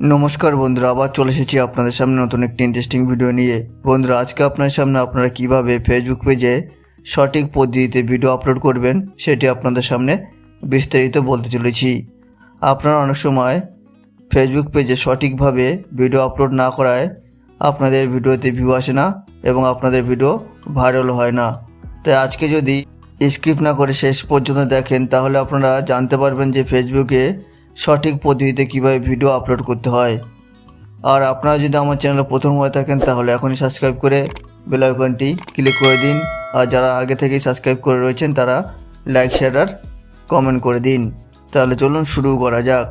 নমস্কার বন্ধুরা, আবার চলে এসেছি আপনাদের সামনে নতুন একটি ইন্টারেস্টিং ভিডিও নিয়ে। বন্ধুরা, আজকে আপনার সামনে আপনারা কীভাবে ফেসবুক পেজে সঠিক পদ্ধতিতে ভিডিও আপলোড করবেন, সেটি আপনাদের সামনে বিস্তারিত বলতে চলেছি। আপনারা অনেক সময় ফেসবুক পেজে সঠিকভাবে ভিডিও আপলোড না করায় আপনাদের ভিডিওতে ভিউ আসে না এবং আপনাদের ভিডিও ভাইরাল হয় না। তাই আজকে যদি স্কিপ না করে শেষ পর্যন্ত দেখেন, তাহলে আপনারা জানতে পারবেন যে ফেসবুকে সঠিক পদ্ধতিতে কীভাবে ভিডিও আপলোড করতে হয়। আর আপনারা যদি আমার চ্যানেলে প্রথম হয়ে থাকেন, তাহলে এখনই সাবস্ক্রাইব করে বেল আইকনটি ক্লিক করে দিন। আর যারা আগে থেকেই সাবস্ক্রাইব করে রয়েছেন, তারা লাইক শেয়ার আর কমেন্ট করে দিন। তাহলে চলুন শুরু করা যাক।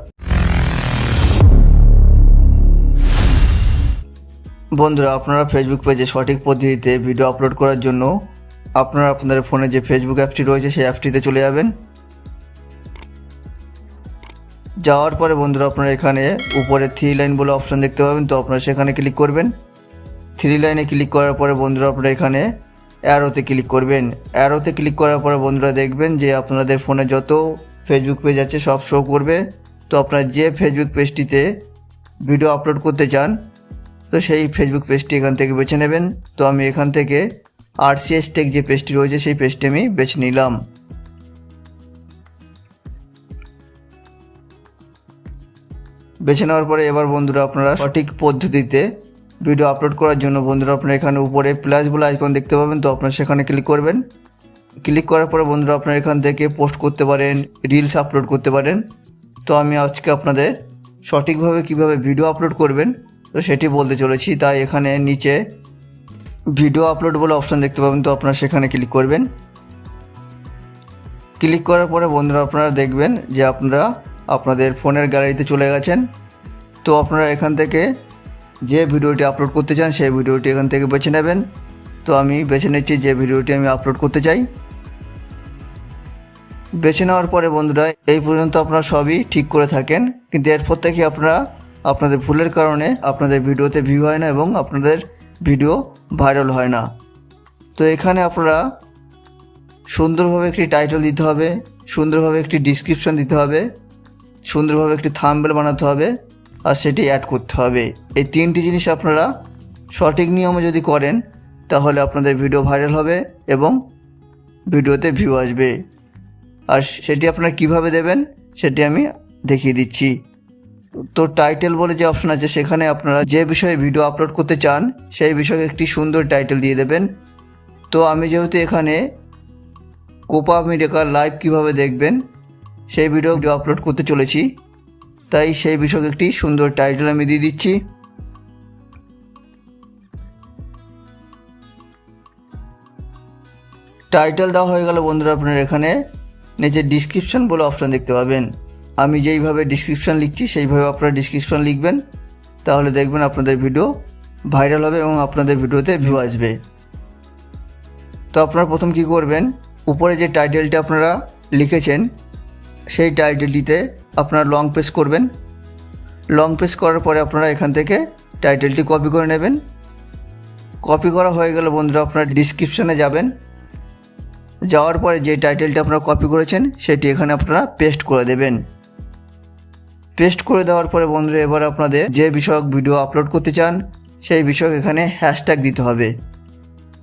বন্ধুরা, আপনারা ফেসবুক পেজে সঠিক পদ্ধতিতে ভিডিও আপলোড করার জন্য আপনারা আপনাদের ফোনে যে ফেসবুক অ্যাপটি রয়েছে, সেই অ্যাপটিতে চলে যাবেন। যাওয়ার পরে বন্ধুরা আপনারা এখানে উপরে থ্রি লাইন বলে অপশান দেখতে পাবেন। তো আপনারা সেখানে ক্লিক করবেন। থ্রি লাইনে ক্লিক করার পরে বন্ধুরা আপনারা এখানে অ্যারোতে ক্লিক করবেন। অ্যারোতে ক্লিক করার পরে বন্ধুরা দেখবেন যে আপনাদের ফোনে যত ফেসবুক পেজ আছে সব শো করবে। তো আপনারা যে ফেসবুক পেজটিতে ভিডিও আপলোড করতে চান, তো সেই ফেসবুক পেজটি এখান থেকে বেছে নেবেন। তো আমি এখান থেকে আরসিএস টেক যে পেজটি রয়েছে, সেই পেজটি আমি বেছে নিলাম। বেছে নেওয়ার পরে এবার বন্ধুরা আপনারা সঠিক পদ্ধতিতে ভিডিও আপলোড করার জন্য বন্ধুরা আপনারা এখানে উপরে প্লাস বলে আইকন দেখতে পাবেন, তো আপনারা সেখানে ক্লিক করবেন। ক্লিক করার পরে বন্ধুরা আপনারা এখান থেকে পোস্ট করতে পারেন রিলস আপলোড করতে পারেন। তো আমি আজকে আপনাদের সঠিকভাবে কীভাবে ভিডিও আপলোড করবেন, তো সেটি বলতে চলেছি। তাই এখানে নিচে ভিডিও আপলোড বলে অপশান দেখতে পাবেন, তো আপনারা সেখানে ক্লিক করবেন। ক্লিক করার পরে বন্ধুরা আপনারা দেখবেন যে আপনারা আপনাদের ফোনের গ্যালারিতে চলে গেছেন। তো আপনারা এখান থেকে যে ভিডিওটি আপলোড করতে চান, সেই ভিডিওটি এখান থেকে বেছে নেবেন। তো আমি বেছে নিচ্ছি যে ভিডিওটি আমি আপলোড করতে চাই। বেছে নেওয়ার পরে বন্ধুরা, এই পর্যন্ত আপনারা সবই ঠিক করে থাকেন। কিন্তু এরপর থেকে আপনারা, আপনাদের ভুলের কারণে আপনাদের ভিডিওতে ভিউ হয় না এবং আপনাদের ভিডিও ভাইরাল হয় না। তো এখানে আপনারা সুন্দরভাবে একটি টাইটেল দিতে হবে, সুন্দরভাবে একটি ডিসক্রিপশন দিতে হবে। সুন্দরভাবে একটি থাম্বেল বানাতে হবে আর সেটি অ্যাড করতে হবে। এই তিনটি জিনিস আপনারা সঠিক নিয়মে যদি করেন, তাহলে আপনাদের ভিডিও ভাইরাল হবে এবং ভিডিওতে ভিউ আসবে। আর সেটি আপনারা কীভাবে দেবেন, সেটি আমি দেখিয়ে দিচ্ছি। তো টাইটেল বলে যে অপশন আছে, সেখানে আপনারা যে বিষয়ে ভিডিও আপলোড করতে চান, সেই বিষয়ে একটি সুন্দর টাইটেল দিয়ে দেবেন। তো আমি যেহেতু এখানে কোপা আমেরিকার লাইভ কীভাবে দেখবেন সেই ভিডিও আপলোড করতে চলেছি, তাই সেই বিষয়ে একটি সুন্দর টাইটেল আমি দিয়ে দিচ্ছি। টাইটেল দেওয়া হয়ে গেল বন্ধুরা আপনারা এখানে। নিচে ডিসক্রিপশন বলে অপশান দেখতে পাবেন। আমি যেইভাবে ডিসক্রিপশান লিখছি, সেইভাবে আপনারা ডিসক্রিপশান লিখবেন। তাহলে দেখবেন আপনাদের ভিডিও ভাইরাল হবে এবং আপনাদের ভিডিওতে ভিউ আসবে। তো আপনারা প্রথম কি করবেন? উপরে যে টাইটেলটা আপনারা লিখেছেন সেই টাইটেলটিতে আপনারা লং প্রেস করবেন। লং প্রেস করার পরে আপনারা এখান থেকে টাইটেলটি কপি করে নেবেন। কপি করা হয়ে গেলে বন্ধুরা আপনারা ডিসক্রিপশানে যাবেন। যাওয়ার পরে যে টাইটেলটা আপনারা কপি করেছেন, সেটি এখানে আপনারা পেস্ট করে দেবেন। পেস্ট করে দেওয়ার পরে বন্ধুরা এবার আপনাদের যে বিষয়ক ভিডিও আপলোড করতে চান, সেই বিষয়ক এখানে হ্যাশট্যাগ দিতে হবে।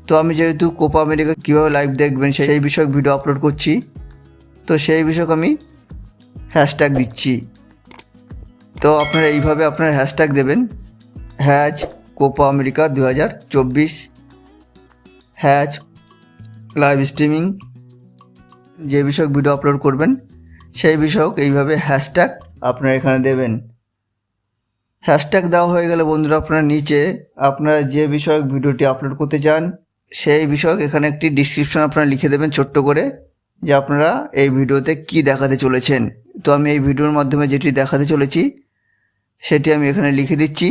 তো আমি যেহেতু কোপা আমেরিকা কীভাবে লাইভ দেখবেন, সেই বিষয়ক ভিডিও আপলোড করছি। তো সেই বিষয়ক আমি হ্যাশট্যাগ দিচ্ছি। তো আপনারা এইভাবে আপনারা হ্যাশট্যাগ দেবেন। হ্যাজ কোপা আমেরিকা দু হাজার চব্বিশ। হ্যাজ লাইভ স্ট্রিমিং যে বিষয়ক ভিডিও আপলোড করবেন, সেই বিষয়ক এইভাবে হ্যাশট্যাগ আপনারা এখানে দেবেন। হ্যাশট্যাগ দেওয়া হয়ে গেলে বন্ধুরা আপনারা নিচে আপনারা যে বিষয়ক ভিডিওটি আপলোড করতে চান, সেই বিষয়ক এখানে একটি ডিসক্রিপশন আপনারা লিখে দেবেন ছোট্ট করে, যে আপনারা এই ভিডিওতে কি দেখাতে চলেছেন। তো আমি এই ভিডিওর মাধ্যমে যেটি দেখাতে চলেছি, সেটি আমি এখানে লিখে দিচ্ছি।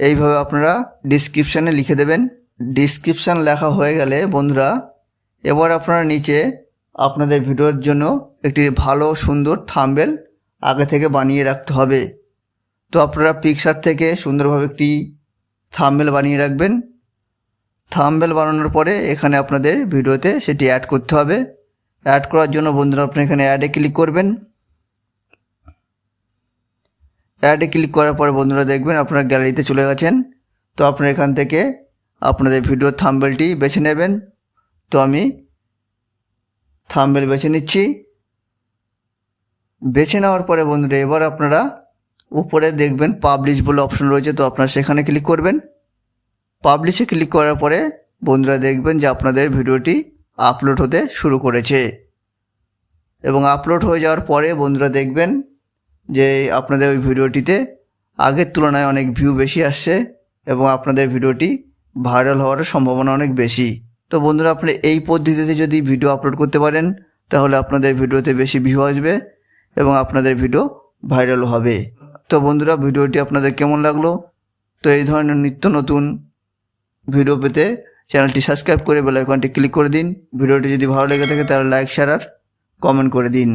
এইভাবে আপনারা ডিসক্রিপশানে লিখে দেবেন। ডিসক্রিপশান লেখা হয়ে গেলে, বন্ধুরা, এবার আপনারা নিচে আপনাদের ভিডিওর জন্য একটি ভালো, সুন্দর থাম্বেল আগে থেকে বানিয়ে রাখতে হবে। তো আপনারা পিকচার থেকে সুন্দরভাবে একটি থাম্বেল বানিয়ে রাখবেন। থাম্বেল বানানোর পরে এখানে আপনাদের ভিডিওতে সেটি অ্যাড করতে হবে। অ্যাড করার জন্য বন্ধুরা, আপনি এখানে অ্যাডে ক্লিক করবেন। অ্যাডে ক্লিক করার পরে বন্ধুরা দেখবেন আপনারা গ্যালারিতে চলে গেছেন। তো আপনারা এখান থেকে আপনাদের ভিডিও থাম্বেলটি বেছে নেবেন। তো আমি থাম্বেল বেছে নিচ্ছি। বেছে নেওয়ার পরে বন্ধুরা এবার আপনারা উপরে দেখবেন পাবলিশ বলে অপশন রয়েছে, তো আপনারা সেখানে ক্লিক করবেন। পাবলিশে ক্লিক করার পরে বন্ধুরা দেখবেন যে আপনাদের ভিডিওটি আপলোড হতে শুরু করেছে। এবং আপলোড হয়ে যাওয়ার পরে বন্ধুরা দেখবেন যে আপনাদের ওই ভিডিওটিতে আগের তুলনায় অনেক ভিউ বেশি আসছে এবং আপনাদের ভিডিওটি ভাইরাল হওয়ার সম্ভাবনা অনেক বেশি। তো বন্ধুরা, আপনি এই পদ্ধতিতে যদি ভিডিও আপলোড করতে পারেন, তাহলে আপনাদের ভিডিওতে বেশি ভিউ আসবে এবং আপনাদের ভিডিও ভাইরাল হবে। তো বন্ধুরা, ভিডিওটি আপনাদের কেমন লাগল? তো এই ধরনের নিত্য নতুন ভিডিও পেতে চ্যানেলটি সাবস্ক্রাইব করে বেল আইকনটি ক্লিক করে দিন। ভিডিওটি যদি ভালো লেগে থাকে, তাহলে লাইক শেয়ার আর কমেন্ট করে দিন।